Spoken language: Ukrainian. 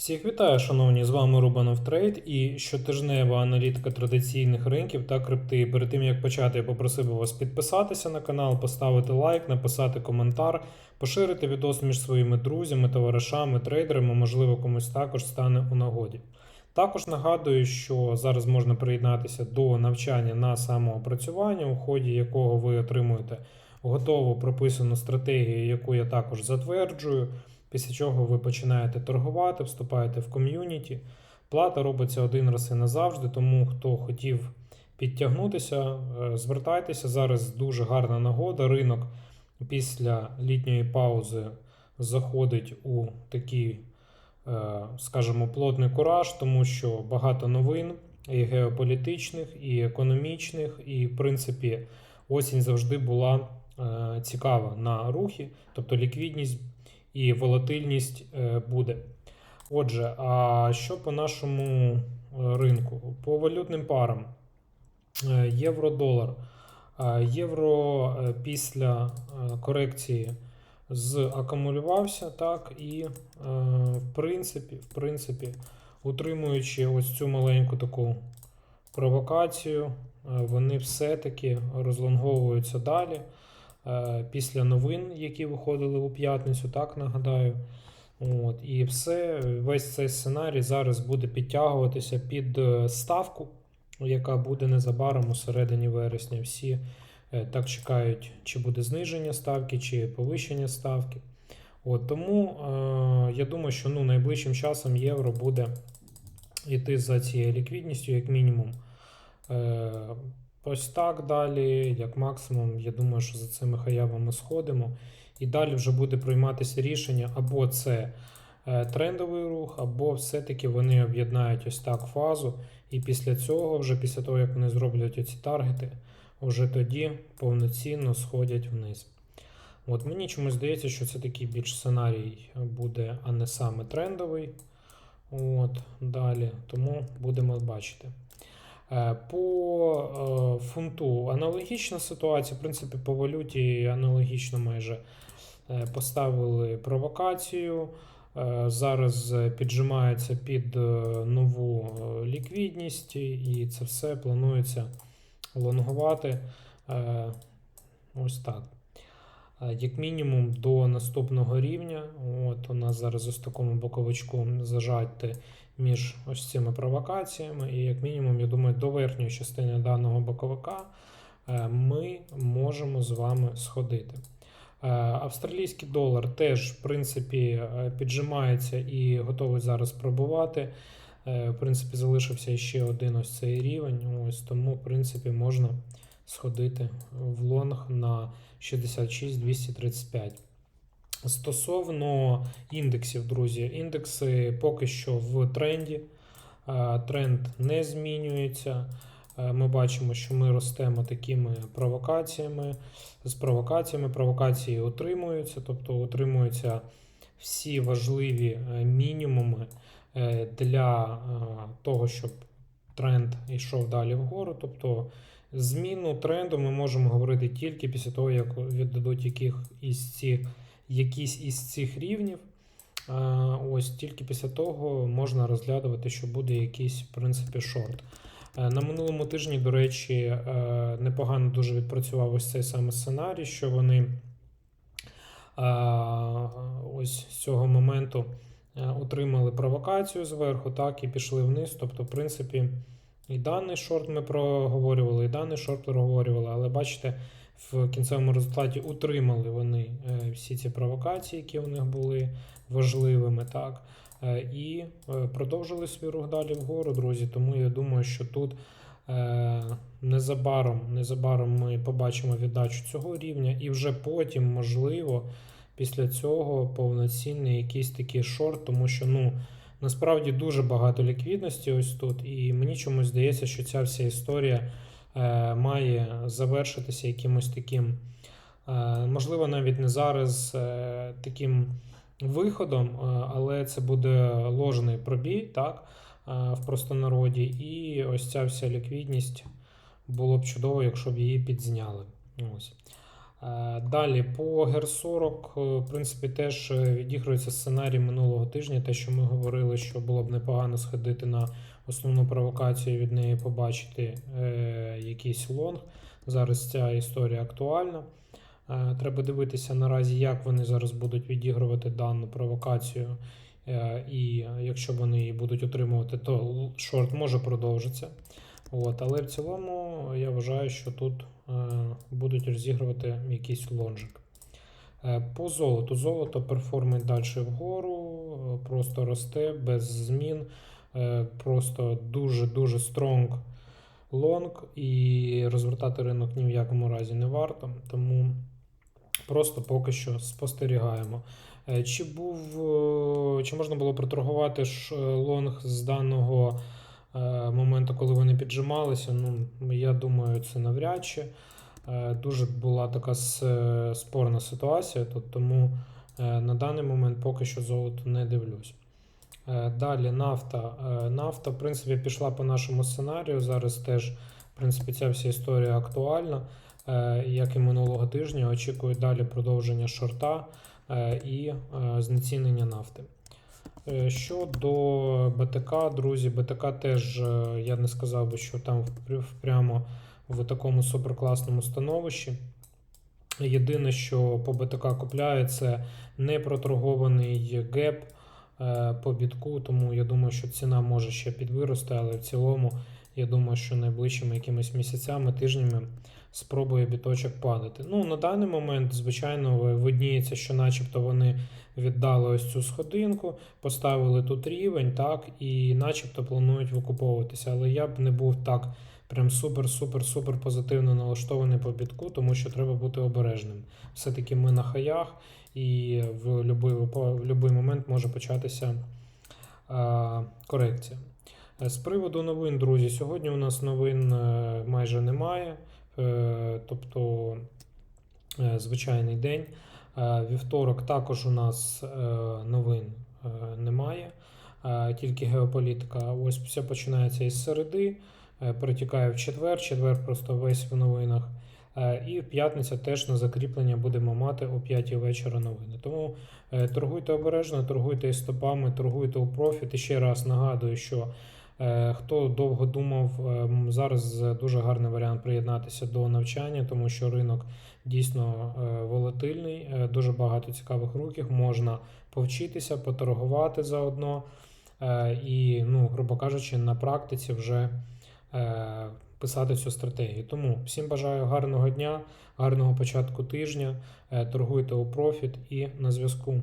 Всіх вітаю, шановні! З вами Рубанов Трейд і щотижнева аналітика традиційних ринків та крипти. Перед тим як почати, я попросив би вас підписатися на канал, поставити лайк, написати коментар, поширити відос між своїми друзями, товаришами, трейдерами, можливо, комусь також стане у нагоді. Також нагадую, що зараз можна приєднатися до навчання на самоопрацювання, у ході якого ви отримуєте готову прописану стратегію, яку я також затверджую. Після чого ви починаєте торгувати, вступаєте в ком'юніті. Плата робиться один раз і назавжди, тому хто хотів підтягнутися, е, звертайтеся. Зараз дуже гарна нагода. Ринок після літньої паузи заходить у такий, е, скажімо, плотний кураж, тому що багато новин і геополітичних, і економічних, і, в принципі, осінь завжди була е, цікава на рухи, тобто ліквідність і волатильність е, буде. Отже, а що по нашому е, ринку? По валютним парам Е, євро-долар. Євро після корекції закумулювався, так, і в принципі, в принципі, утримуючи ось цю маленьку таку провокацію, вони все-таки розлонговуються далі після новин, які виходили у п'ятницю, так нагадаю. От, і все, весь цей сценарій зараз буде підтягуватися під е, ставку, яка буде незабаром у середині вересня. Всі е, так чекають, чи буде зниження ставки, чи повищення ставки. От, тому е, я думаю, що ну, найближчим часом євро буде йти за цією ліквідністю, як мінімум. Е, Ось так далі, як максимум, я думаю, що за цими хаябами сходимо. І далі вже буде прийматися рішення, або це е, трендовий рух, або все-таки вони об'єднають ось так фазу. І після цього, вже після того, як вони зроблять оці таргети, вже тоді повноцінно сходять вниз. От мені чомусь здається, що це такий більш сценарій буде, а не саме трендовий. От, далі. Тому будемо бачити. Е, По е, фунту аналогічна ситуація, в принципі, по валюті аналогічно майже Е, поставили провокацію. Зараз піджимається під нову ліквідність, і це все планується лонгувати ось так. Як мінімум до наступного рівня. От у нас зараз ось такому боковичку зажати між ось цими провокаціями. І як мінімум, я думаю, до верхньої частини даного боковика е, ми можемо з вами сходити. Е, Австралійський долар теж, в принципі, е, піджимається і готовий зараз пробувати. В принципі, залишився ще один ось цей рівень. Ось тому, в принципі, можна сходити в лонг на 66-235. Стосовно індексів, друзі, індекси поки що в тренді. Е, Тренд не змінюється. Е, Ми бачимо, що ми ростемо такими провокаціями. З провокаціями провокації утримуються, тобто утримуються всі важливі е, мінімуми для того, щоб тренд йшов далі вгору. Тобто зміну тренду ми можемо говорити тільки після того, як віддадуть яких із цих, якісь із цих рівнів. Ось тільки після того можна розглядувати, що буде якийсь, в принципі, шорт. Е, На минулому тижні, до речі, е, непогано дуже відпрацював ось цей саме сценарій, що вони е, ось з цього моменту отримали провокацію зверху, так, і пішли вниз. Тобто, в принципі, і даний шорт ми проговорювали, і даний шорт проговорювали, але бачите, в кінцевому результаті утримали вони е, всі ці провокації, які у них були важливими, так. Е, І е, продовжили свій рух далі вгору, друзі. Тому я думаю, що тут незабаром, незабаром ми побачимо віддачу цього рівня, і вже потім, можливо, після цього повноцінний якийсь такий шорт, тому що ну, насправді дуже багато ліквідності ось тут. І мені чомусь здається, що ця вся історія е, має завершитися якимось таким, е, можливо, навіть не зараз е, таким виходом, але це буде ложний пробій, так, в простонароді. І ось ця вся ліквідність було б чудово, якщо б її підзняли. Ось. Е, Далі по гер 40, е, в принципі, теж е, відігрується сценарій минулого тижня. Те, що ми говорили, що було б непогано сходити на основну провокацію від неї побачити якийсь лонг. Зараз ця історія актуальна. Треба дивитися наразі, як вони зараз будуть відігрувати дану провокацію. І якщо вони її будуть отримувати, то шорт може продовжитися. От, але в цілому я вважаю, що тут е, будуть розігрувати якийсь лонжик. Е, по золоту. Золото перформить далі вгору, е, просто росте без змін. Просто дуже-дуже стронг лонг, і розвертати ринок ні в якому разі не варто. Тому просто поки що спостерігаємо. Чи був, чи можна було проторгувати лонг з даного моменту, коли вони піджималися? Ну, я думаю, це навряд чи. Е, Дуже була така е, спорна ситуація, тому е, на даний момент поки що золото не дивлюсь. Е, Далі нафта. Е, Нафта, в принципі, пішла по нашому сценарію. Зараз теж, в принципі, ця вся історія актуальна. Е, Як і минулого тижня, очікую далі продовження шорта е, і е, знецінення нафти. Е, Щодо БТК, друзі, БТК теж е, я не сказав би, що там прямо в такому суперкласному становищі. Єдине, що по БТК купляє, це непроторгований геп е, по бітку, тому я думаю, що ціна може ще підвирости, але в цілому я думаю, що найближчими якимись місяцями, тижнями спробує біточок падати. Ну, на даний момент, звичайно, видніється, що начебто вони віддали ось цю сходинку, поставили тут рівень, так, і начебто планують викуповуватися. Але я б не був так прям супер-супер-супер позитивно налаштований по бітку, тому що треба бути обережним. Все-таки ми на хаях, і в будь-який, момент може початися а, корекція. З приводу новин, друзі, сьогодні у нас новин е, майже немає. Е, Тобто е, звичайний день. Е, Вівторок також у нас новин немає, тільки геополітика. Ось все починається із середи, перетікає в четвер. Четвер просто весь в новинах. І в п'ятниця теж на закріплення будемо мати о 5 вечора новини. Тому торгуйте обережно, торгуйте із стопами, торгуйте у профіт. І ще раз нагадую, що хто довго думав, е, зараз дуже гарний варіант приєднатися до навчання, тому що ринок дійсно е, волатильний, е, дуже багато цікавих рухів, можна повчитися, поторгувати заодно. е, І, ну, грубо кажучи, на практиці вже е, писати цю стратегію. Тому всім бажаю гарного дня, гарного початку тижня. е, Торгуйте у профіт і на зв'язку.